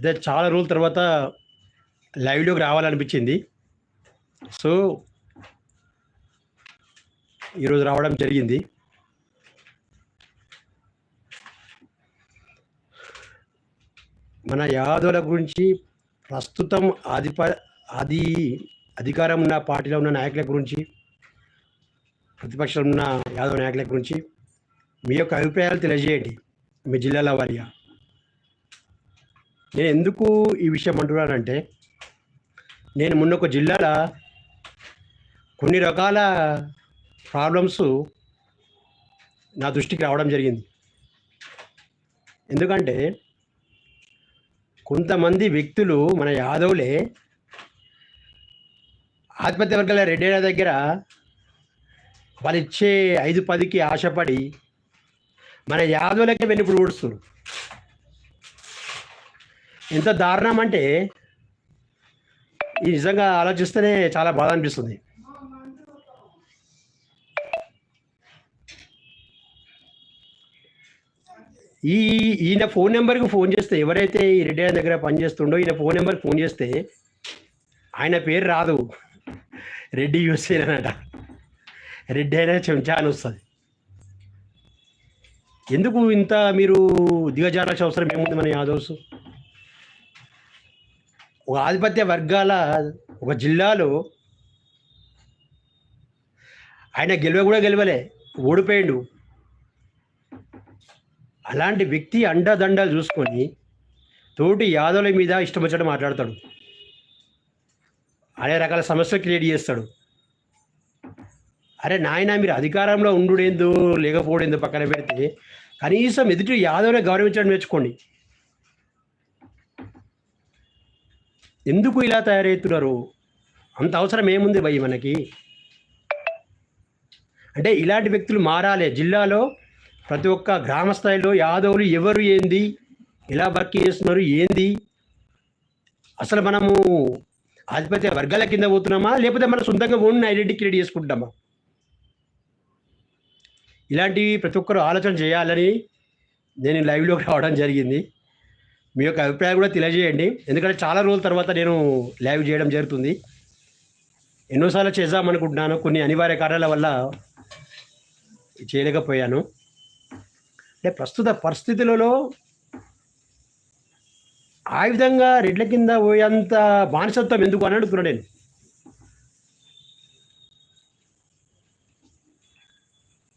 అదే చాలా రోజుల తర్వాత లైవ్లోకి రావాలనిపించింది. సో ఈరోజు రావడం జరిగింది. మన యాదవుల గురించి ప్రస్తుతం ఆధిప అది అధికారం ఉన్న పార్టీలో ఉన్న నాయకుల గురించి ప్రతిపక్షంలో ఉన్న యాదవ నాయకుల గురించి మీ యొక్క అభిప్రాయాలు తెలియజేయండి. మీ జిల్లాల వారిగా. నేను ఎందుకు ఈ విషయం అంటున్నానంటే నేను మొన్న ఒక జిల్లాల కొన్ని రకాల ప్రాబ్లమ్స్ నా దృష్టికి రావడం జరిగింది. ఎందుకంటే కొంతమంది వ్యక్తులు మన యాదవులే ఆత్మహత్య వర్గాల రెడ్డి దగ్గర వాళ్ళు ఇచ్చే ఐదు పదికి ఆశపడి మన యాదవులకే వెన్నుపుడు ఊడుస్తారు ఎంత దారుణం అంటే ఈ నిజంగా ఆలోచిస్తేనే చాలా బాధ అనిపిస్తుంది. ఈ ఈయన ఫోన్ నెంబర్కి ఫోన్ చేస్తే ఎవరైతే ఈ రెడ్డి దగ్గర పనిచేస్తుండో ఈయన ఫోన్ నెంబర్కి ఫోన్ చేస్తే ఆయన పేరు రాదు. రెడ్డి యూస్ చేయనట రెడ్డి అయినా చెంచా అని వస్తుంది. ఎందుకు ఇంత మీరు దిగజారాల్సిన అవసరం ఏముంది మన యాదవ్స్ ఒక ఆధిపత్య వర్గాల ఒక జిల్లాలో ఆయన గెలవ కూడా గెలవలే ఓడిపోయిండు. అలాంటి వ్యక్తి అండదండలు చూసుకొని తోటి యాదవుల మీద ఇష్టం వచ్చాడు మాట్లాడతాడు. అనే రకాల సమస్యలు క్రియేట్ చేస్తాడు. అరే నాయన మీరు అధికారంలో ఉండుడేందో లేకపోవడేందో పక్కన పెడితే కనీసం ఎదుటి యాదవులే గౌరవించడం నేర్చుకోండి. ఎందుకు ఇలా తయారవుతున్నారు? అంత అవసరం ఏముంది భయ్ మనకి? అంటే ఇలాంటి వ్యక్తులు మారాలి. జిల్లాలో ప్రతి ఒక్క గ్రామ స్థాయిలో యాదవులు ఎవరు ఏంది? ఎలా వర్క్ చేస్తున్నారు? ఏంది? అసలు మనము ఆధిపత్య వర్గాల కింద పోతున్నామా? లేకపోతే మన సొంతంగా ఓన్ ఐడెంటిటీ క్రియేట్ చేసుకుంటామా ఇలాంటివి ప్రతి ఒక్కరు ఆలోచన చేయాలని నేను లైవ్లోకి రావడం జరిగింది. మీ యొక్క అభిప్రాయం కూడా తెలియజేయండి. ఎందుకంటే చాలా రోజుల తర్వాత నేను లైవ్ చేయడం జరుగుతుంది. ఎన్నోసార్లు చేద్దామనుకుంటున్నాను కొన్ని అనివార్య కారణాల వల్ల చేయలేకపోయాను. అంటే ప్రస్తుత పరిస్థితులలో ఆ విధంగా రెడ్ల కింద పోయేంత బానిసత్వం ఎందుకు అని అడుగుతున్నా నేను.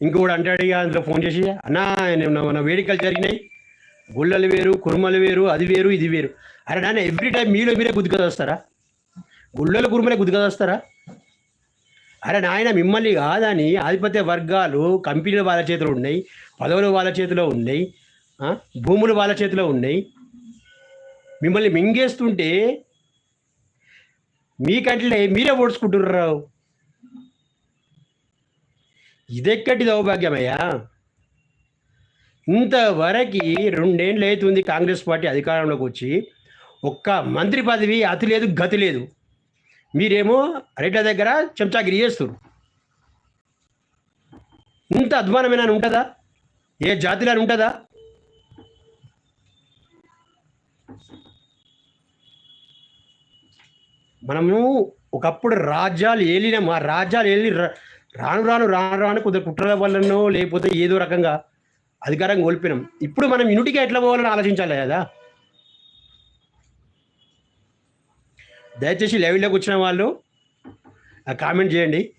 ఇంకొకడు అంటాడు ఇక అందులో ఫోన్ చేసి అన్నా నేను మన వేడుకలు జరిగినాయి. గుళ్ళలు వేరు కురుమలు వేరు అది వేరు ఇది వేరు. అరే నాన్న ఎవ్రీ టైం మీలో మీరే గుద్దుకొస్తారా గుళ్ళలు కురుమలే గుద్దుకొస్తారా అరే నాయన మిమ్మల్ని కాదని ఆధిపత్య వర్గాలు కంపెనీలు వాళ్ళ చేతిలో ఉన్నాయి పదవులు వాళ్ళ చేతిలో ఉన్నాయి భూములు వాళ్ళ చేతిలో ఉన్నాయి. మిమ్మల్ని మింగేస్తుంటే మీకంటే మీరే ఓడ్చుకుంటున్నారు ఇదెక్కటి దౌర్భాగ్యమయ్యా? ఇంతవరకు రెండేళ్ళు అవుతుంది కాంగ్రెస్ పార్టీ అధికారంలోకి వచ్చి. ఒక్క మంత్రి పదవి అతి లేదు గతి లేదు. మీరేమో రైట్ల దగ్గర చెంచాగిరి చేస్తారు ఇంత అధ్వానమైన ఉంటుందా? ఏ జాతిలో ఉంటుందా? మనము ఒకప్పుడు రాజ్యాలు ఏలిన మా రాజ్యాలు ఏలి రాను రాను రాను రాను కొద్దిగా కుట్రల వల్లనో లేకపోతే ఏదో రకంగా అధికారం కోల్పోయినాం. ఇప్పుడు మనం యూనిటీగా ఎట్లా పోవాలని ఆలోచించాలి కదా. దయచేసి లైవ్లోకి వచ్చిన వాళ్ళు కామెంట్ చేయండి.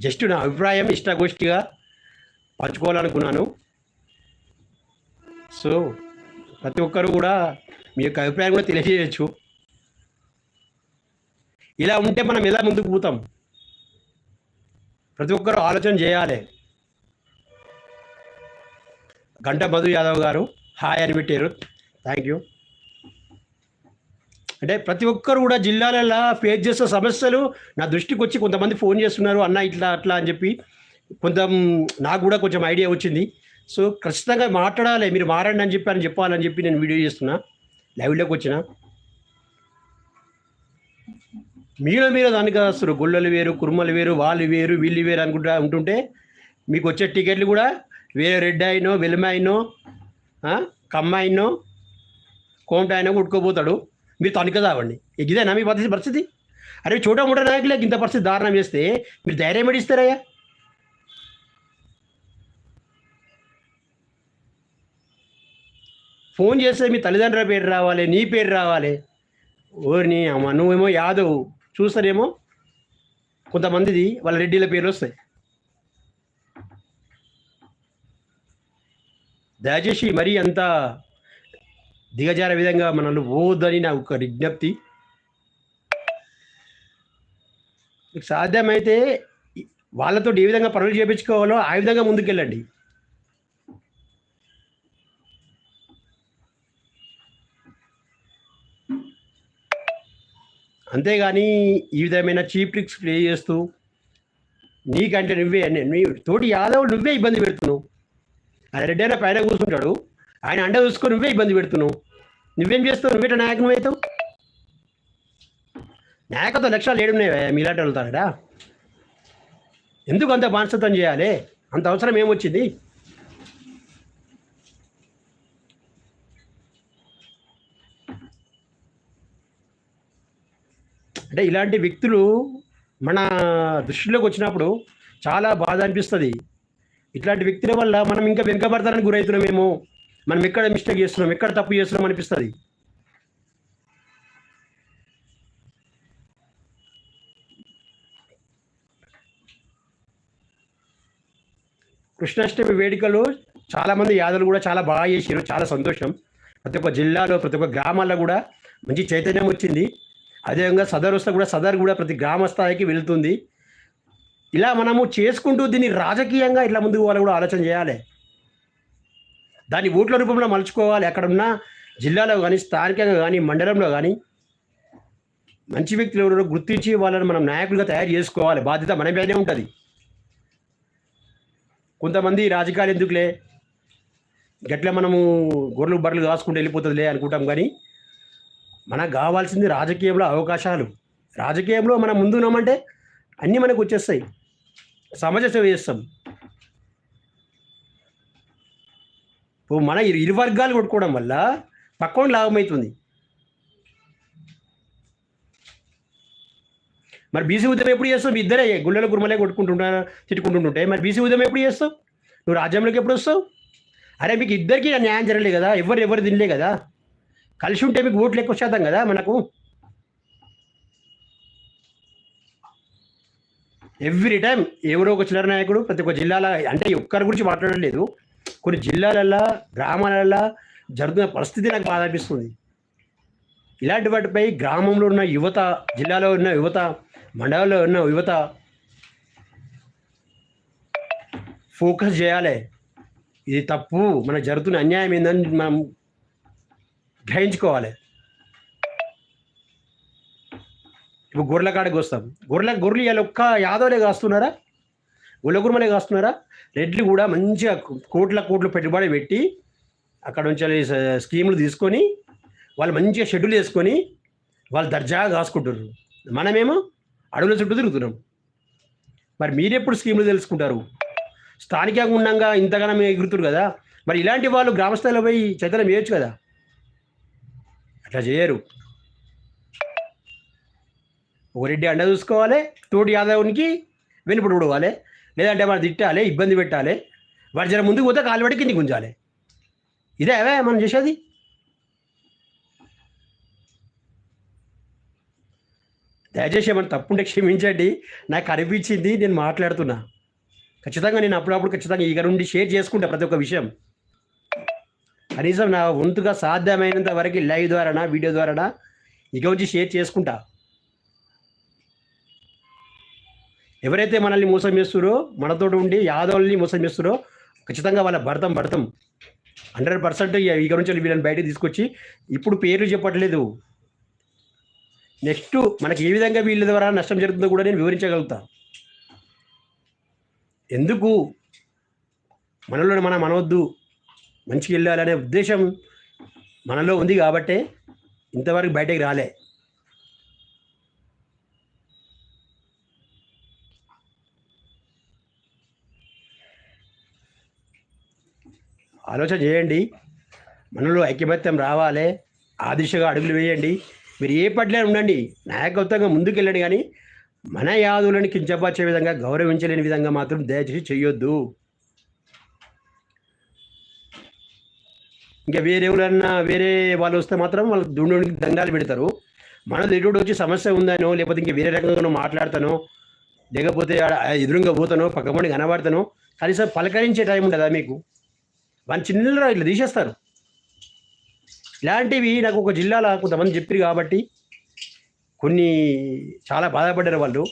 జస్ట్ నా అభిప్రాయం ఇష్టాగోష్ఠిగా పంచుకోవాలనుకున్నాను. సో ప్రతి ఒక్కరు కూడా మీ యొక్క అభిప్రాయం కూడా తెలియజేయచ్చు. ఇలా ఉంటే మనం ఎలా ముందుకు పోతాం? ప్రతి ఒక్కరు ఆలోచన చేయాలి. గంట మధు యాదవ్ గారు హాయ్ అని పెట్టారు థ్యాంక్ యూ అంటే ప్రతి ఒక్కరు కూడా జిల్లాలలో ఫేస్ చేసే సమస్యలు నా దృష్టికి వచ్చి కొంతమంది ఫోన్ చేస్తున్నారు అన్న ఇట్లా అట్లా అని చెప్పి కొంత నాకు కూడా కొంచెం ఐడియా వచ్చింది. సో ఖచ్చితంగా మాట్లాడాలి మీరు మారండి అని చెప్పి అని చెప్పాలని చెప్పి నేను వీడియో చేస్తున్నా. లైవ్లోకి వచ్చిన. మీలో మీరు దానికి అసలు గుళ్ళలు వేరు కుర్మలు వేరు వాళ్ళు వేరు వీళ్ళు వేరు అనుకుంటా ఉంటుంటే మీకు వచ్చే టికెట్లు కూడా వేరే రెడ్ అయినో వెలిమాయినో కమ్మాయినో కోమటాయనో కొట్టుకోపోతాడు. మీరు తనిఖీ తావండి ఇదేనా మీ పరిస్థితి పరిస్థితి? అరే చోట ముట నాయకులే ఇంత పరిస్థితి దారుణం చేస్తే మీరు ధైర్యం ఏడిస్తారయ్యా ఫోన్ చేస్తే మీ తల్లిదండ్రుల పేరు రావాలి నీ పేరు రావాలి. ఓరిని అమ్మ నువ్వేమో యాదవ్. చూస్తారేమో? కొంతమందిది వాళ్ళ రెడ్డిల పేర్లు వస్తాయి దయచేసి మరీ అంత దిగజార విధంగా మనల్ని పోవద్దని నా ఒక విజ్ఞప్తి. సాధ్యమైతే వాళ్ళతో ఏ విధంగా పనులు చేయించుకోవాలో ఆ విధంగా ముందుకెళ్ళండి. అంతేగాని ఈ విధమైన చీప్ ట్రిక్స్ ప్లే చేస్తూ నీకంటే నువ్వే నీ తోటి యాదవ్ నువ్వే ఇబ్బంది పెడుతున్నావు. ఆయన రెడ్డైనా పైన కూర్చుంటాడు. ఆయన అండ చూసుకొని నువ్వే ఇబ్బంది పెడుతున్నావు. నువ్వేం చేస్తావు? నువ్వేట నాయకం అవుతావు? నాయకత్వం లక్ష్యాలు ఏడున్నాయి మీలాంటి వెళ్తారా ఎందుకు అంత బానిసత్వం చేయాలి? అంత అవసరం ఏమొచ్చింది? అంటే ఇలాంటి వ్యక్తులు మన దృష్టిలోకి వచ్చినప్పుడు చాలా బాధ అనిపిస్తుంది. ఇట్లాంటి వ్యక్తుల వల్ల మనం ఇంకా వెనుకబడతానికి గురవుతున్నామేమో మనం ఎక్కడ మిస్టేక్ చేస్తున్నాం ఎక్కడ తప్పు చేస్తున్నాం అనిపిస్తుంది. కృష్ణాష్టమి వేడుకలు చాలామంది యాదవులు కూడా చాలా బాగా చేసారు చాలా సంతోషం. ప్రతి ఒక్క జిల్లాలో ప్రతి ఒక్క గ్రామాల్లో కూడా మంచి చైతన్యం వచ్చింది. అదేవిధంగా సదర్ వస్తే కూడా సదర్ కూడా ప్రతి గ్రామ స్థాయికి వెళ్తుంది. ఇలా మనము చేసుకుంటూ దీన్ని రాజకీయంగా ఇట్లా ముందుకు వాళ్ళు కూడా ఆలోచన చేయాలి. దాన్ని ఓట్ల రూపంలో మలుచుకోవాలి. అక్కడున్న జిల్లాలో కానీ స్థానికంగా కానీ మండలంలో కానీ మంచి వ్యక్తులు ఎవరో గుర్తించి వాళ్ళని మనం నాయకులుగా తయారు చేసుకోవాలి. బాధ్యత మన మీదనే ఉంటుంది. కొంతమంది రాజకీయాలు ఎందుకులే? గట్ల మనము గొర్రెలు బర్రెలు కాసుకుంటూ వెళ్ళిపోతుందిలే అనుకుంటాం కానీ మనకు కావాల్సింది రాజకీయంలో అవకాశాలు. రాజకీయంలో మనం ముందున్నామంటే అన్నీ మనకు వచ్చేస్తాయి. సమాజ సేవ చేస్తాం. ఇప్పుడు మన ఇరు వర్గాలు కొట్టుకోవడం వల్ల పక్కన లాభం అవుతుంది మరి బీసీ ఉద్యమం ఎప్పుడు చేస్తావు? మీ ఇద్దరే గుళ్ళల గురుమలే కొట్టుకుంటుంటా తిట్టుకుంటుంటుంటే. మరి బీసీ ఉద్యమం ఎప్పుడు చేస్తావు? నువ్వు రాజ్యంలోకి ఎప్పుడు వస్తావు? అరే మీకు ఇద్దరికి న్యాయం జరగలే కదా? ఎవరు ఎవరు తినలే కదా? కలిసి ఉంటే మీకు ఓట్లు ఎక్కువ శాతం కదా మనకు? ఎవ్రీ టైం ఎవరో ఒక చిల్లర నాయకుడు ప్రతి ఒక్క జిల్లాల అంటే ఒక్కరి గురించి మాట్లాడలేదు కొన్ని జిల్లాలల్లో గ్రామాలల్లో జరుగుతున్న పరిస్థితి నాకు బాధ అనిపిస్తుంది. ఇలాంటి వాటిపై గ్రామంలో ఉన్న యువత జిల్లాలో ఉన్న యువత మండలంలో ఉన్న యువత ఫోకస్ చేయాలి. ఇది తప్పు. మనకు జరుగుతున్న అన్యాయం ఏందని మనం గ్రహించుకోవాలి. ఇప్పుడు గొర్రెల కాడికి వస్తాం. గొర్రెల గొర్రెలు ఇవాళ ఒక్క యాదవలే కాస్తున్నారా? గుళ్ళ కాస్తున్నారా? రెడ్లు కూడా మంచిగా కోట్ల కోట్లు పెట్టుబడి పెట్టి అక్కడ నుంచి స్కీములు తీసుకొని వాళ్ళు మంచిగా షెడ్యూల్ వేసుకొని వాళ్ళు దర్జాగా కాసుకుంటారు మనమేమో అడవుల చుట్టూ తిరుగుతున్నాం. మరి మీరెప్పుడు స్కీములు తెలుసుకుంటారు? స్థానికంగా ఉండంగా ఇంతగానో ఎగురుతురు కదా. మరి ఇలాంటి వాళ్ళు గ్రామస్థాయిలో పోయి చైతన్యం వేయచ్చు కదా. అట్లా చేయరు. ఒక అండ చూసుకోవాలి తోటి యాదవునికి వెనుపడి ఉడవాలి లేదంటే మనం తిట్టాలి ఇబ్బంది పెట్టాలి వాడు జర ముందుకు పోతే కాలు పడి కిందికి ఉంచాలి. ఇదే మనం చేసేది. దయచేసి ఏమైనా తప్పుంటే క్షమించండి నాకు అనిపించింది నేను మాట్లాడుతున్నా. ఖచ్చితంగా నేను అప్పుడప్పుడు ఖచ్చితంగా ఇక నుండి షేర్ చేసుకుంటా ప్రతి ఒక్క విషయం. కనీసం నా వంతుగా సాధ్యమైనంత వరకు లైవ్ ద్వారానా వీడియో ద్వారానా ఇక వచ్చి షేర్ చేసుకుంటా. ఎవరైతే మనల్ని మోసం చేస్తారో మనతో ఉండి యాదవుల్ని మోసం చేస్తారో ఖచ్చితంగా వాళ్ళ భర్తం భర్తం. హండ్రెడ్ పర్సెంట్ ఇక నుంచి వీళ్ళని బయటకు తీసుకొచ్చి ఇప్పుడు పేర్లు చెప్పట్లేదు. నెక్స్ట్ మనకి ఏ విధంగా వీళ్ళ ద్వారా నష్టం జరుగుతుందో కూడా నేను వివరించగలుగుతా. ఎందుకు మనలో మనం అనవద్దు? మంచిగా వెళ్ళాలనే ఉద్దేశం మనలో ఉంది కాబట్టే ఇంతవరకు బయటకు రాలే. ఆలోచన చేయండి. మనలో ఐక్యమత్యం రావాలి. ఆ దిశగా అడుగులు వేయండి. మీరు ఏ పట్ల ఉండండి. నాయకత్వంగా ముందుకెళ్ళండి కానీ మన యాదులను కించపరిచే విధంగా గౌరవించలేని విధంగా మాత్రం దయచేసి చేయొద్దు. ఇంకా వేరే ఎవరన్నా వేరే వాళ్ళు వస్తే మాత్రం వాళ్ళు దుండుకి దండాలు పెడతారు. మన ఎటువంటి వచ్చి సమస్య ఉందనో లేకపోతే ఇంకా వేరే రకంగా మాట్లాడతానో లేకపోతే ఎదురుగా పోతాను పక్కమని కనబడతాను కనీసం పలకరించే టైం ఉండదా మీకు? వాళ్ళు చిన్న ఇట్లా తీసేస్తారు. ఇలాంటివి నాకు ఒక జిల్లాలో కొంతమంది చెప్పారు కాబట్టి కొన్ని చాలా బాధపడ్డారు వాళ్ళు.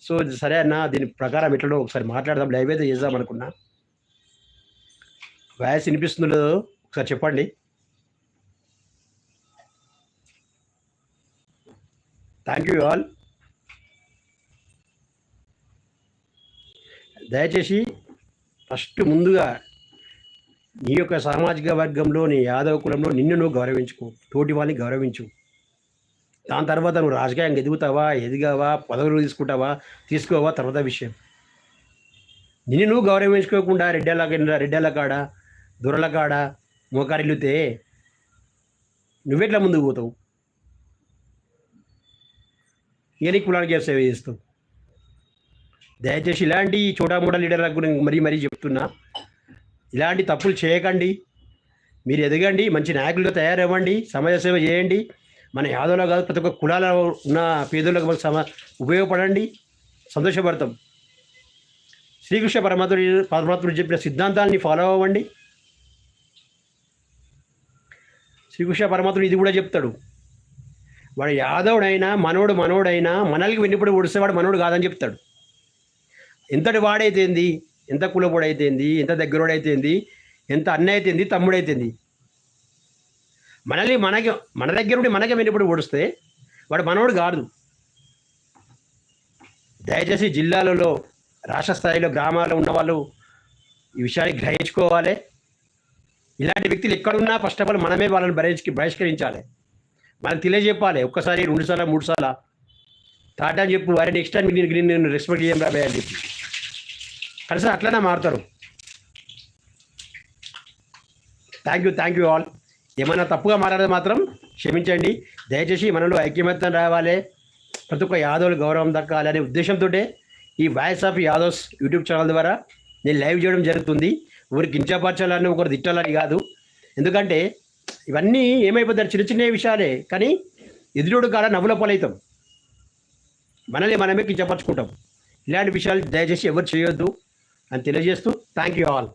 సో సరే అన్న దీని ప్రకారం ఎట్లనో ఒకసారి మాట్లాడదాం లైవ్ అయితే చేద్దాం అనుకున్నా. వాయిస్ వినిపిస్తుందో? ఒకసారి చెప్పండి. థ్యాంక్ యూ ఆల్ దయచేసి ఫస్ట్ ముందుగా నీ యొక్క సామాజిక వర్గంలో నీ యాదవ కులంలో నిన్ను నువ్వు గౌరవించుకో. తోటి వాళ్ళని గౌరవించు. దాని తర్వాత నువ్వు రాజకీయంగా ఎదుగుతావా ఎదిగావా పదవులు తీసుకుంటావా తీసుకోవా తర్వాత విషయం. నిన్ను నువ్వు గౌరవించుకోకుండా రెడ్డెల కింద రెడ్డెల కాడ దొరల కాడ మోకారిల్లుతే నువ్వెట్లా ముందుకు పోతావు? ఏ నీ కులానికి సేవ చేస్తావు? దయచేసి ఇలాంటి చోటామూట లీడర్ల గురించి మరీ మరీ చెప్తున్నా. ఇలాంటి తప్పులు చేయకండి. మీరు ఎదగండి మంచి నాయకులుగా తయారవ్వండి సమాజ సేవ చేయండి. మన యాదవలో కాదు ప్రతి ఒక్క కులాలలో ఉన్న పేదలకు మనకు సమ ఉపయోగపడండి. సంతోషపడతాం. శ్రీకృష్ణ పరమాత్ముడు పరమాత్ముడు చెప్పిన సిద్ధాంతాన్ని ఫాలో అవ్వండి. శ్రీకృష్ణ పరమాత్ముడు ఇది కూడా చెప్తాడు. వాడు యాదవుడైనా మనోడు మనోడైనా మనల్కి విన్నప్పుడు ఒడిసేవాడు మనోడు కాదని చెప్తాడు. ఎంతటి వాడైతేంది ఎంత కులపోడైతేంది ఎంత దగ్గరోడైతేంది ఎంత అన్న అయితేంది తమ్ముడైతేంది మనల్ని మనకి మన దగ్గర నుండి మనకే విన్నప్పుడు ఓడిస్తే వాడు మనోడు కాదు. దయచేసి జిల్లాలలో రాష్ట్ర స్థాయిలో గ్రామాల్లో ఉన్న వాళ్ళు ఈ విషయాన్ని గ్రహించుకోవాలి. ఇలాంటి వ్యక్తులు ఎక్కడున్నా ఫస్ట్ ఆఫ్ ఆల్ మనమే వాళ్ళని బహిష్క బహిష్కరించాలి. మనం తెలియజెప్పాలి ఒక్కసారి రెండుసార్లు మూడుసార్లు. థర్డ్ టాటా అని చెప్పు వారి నెక్స్ట్ టైం నేను నేను రెస్పెక్ట్ చేయం రాబోయే అని చెప్పి. కలిసి అట్లనే మారుతారు. Thank you thank you all ఏమైనా తప్పుగా మాట్లాడితే మాత్రం క్షమించండి. దయచేసి మనలో ఐక్యమత్యం రావాలి. ప్రతి ఒక్క యాదవులు గౌరవం దక్కాలి అనే ఉద్దేశంతో ఈ voice of Yadavs YouTube channel ద్వారా నేను లైవ్ చేయడం జరుగుతుంది. ఊరికి కించపరచాలని ఒకరు తిట్టాలని కాదు. ఎందుకంటే ఇవన్నీ ఏమైపోతారు? చిన్న చిన్న విషయాలే. కానీ ఎదురుడు కాడ నవ్వుల పాలవుతాం మనల్ని మనమే కించపరచుకుంటాం ఇలాంటి విషయాలు దయచేసి ఎవరు చేయొద్దు అని తెలియజేస్తూ థ్యాంక్ యూ ఆల్